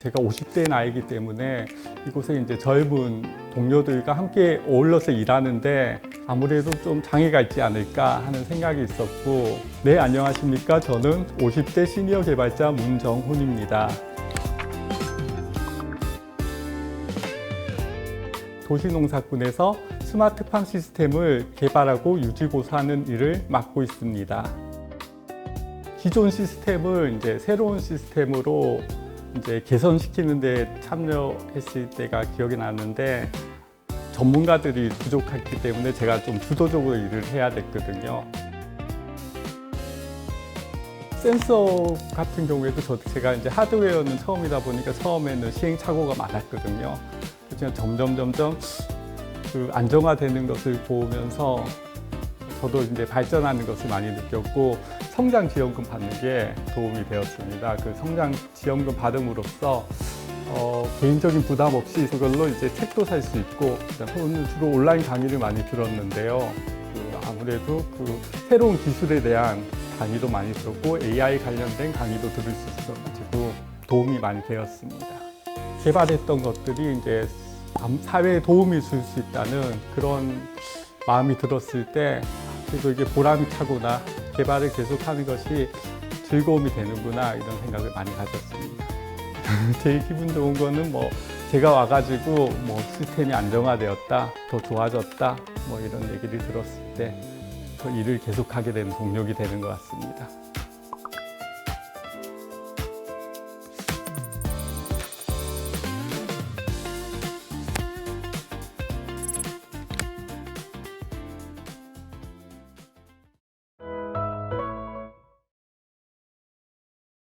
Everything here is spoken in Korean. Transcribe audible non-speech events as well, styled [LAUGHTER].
제가 50대 나이기 때문에 이곳에 이제 젊은 동료들과 함께 어울러서 일하는데 아무래도 좀 장애가 있지 않을까 하는 생각이 있었고 네 안녕하십니까 저는 50대 시니어 개발자 문정훈입니다. 도시농사꾼에서 스마트팜 시스템을 개발하고 유지보수하는 일을 맡고 있습니다. 기존 시스템을 이제 새로운 시스템으로 이제 개선시키는데 참여했을 때가 기억이 나는데 전문가들이 부족했기 때문에 제가 좀 주도적으로 일을 해야 됐거든요. 센서 같은 경우에도 저 제가 이제 하드웨어는 처음이다 보니까 처음에는 시행착오가 많았거든요. 그렇지만 점점 점점 그 안정화되는 것을 보면서 저도 이제 발전하는 것을 많이 느꼈고 성장 지원금 받는 게 도움이 되었습니다. 그 성장 지원금 받음으로써 어, 개인적인 부담 없이 그걸로 이제 책도 살 수 있고 저는 주로 온라인 강의를 많이 들었는데요. 그 아무래도 그 새로운 기술에 대한 강의도 많이 들었고 AI 관련된 강의도 들을 수 있어가지고 도움이 많이 되었습니다. 개발했던 것들이 이제 사회에 도움이 줄 수 있다는 그런 마음이 들었을 때 그래도 이게 보람이 차구나 개발을 계속하는 것이 즐거움이 되는구나 이런 생각을 많이 가졌습니다. [LAUGHS] 제일 기분 좋은 거는 뭐 제가 와가지고 뭐 시스템이 안정화되었다, 더 좋아졌다, 뭐 이런 얘기를 들었을 때 더 일을 계속하게 되는 동력이 되는 것 같습니다.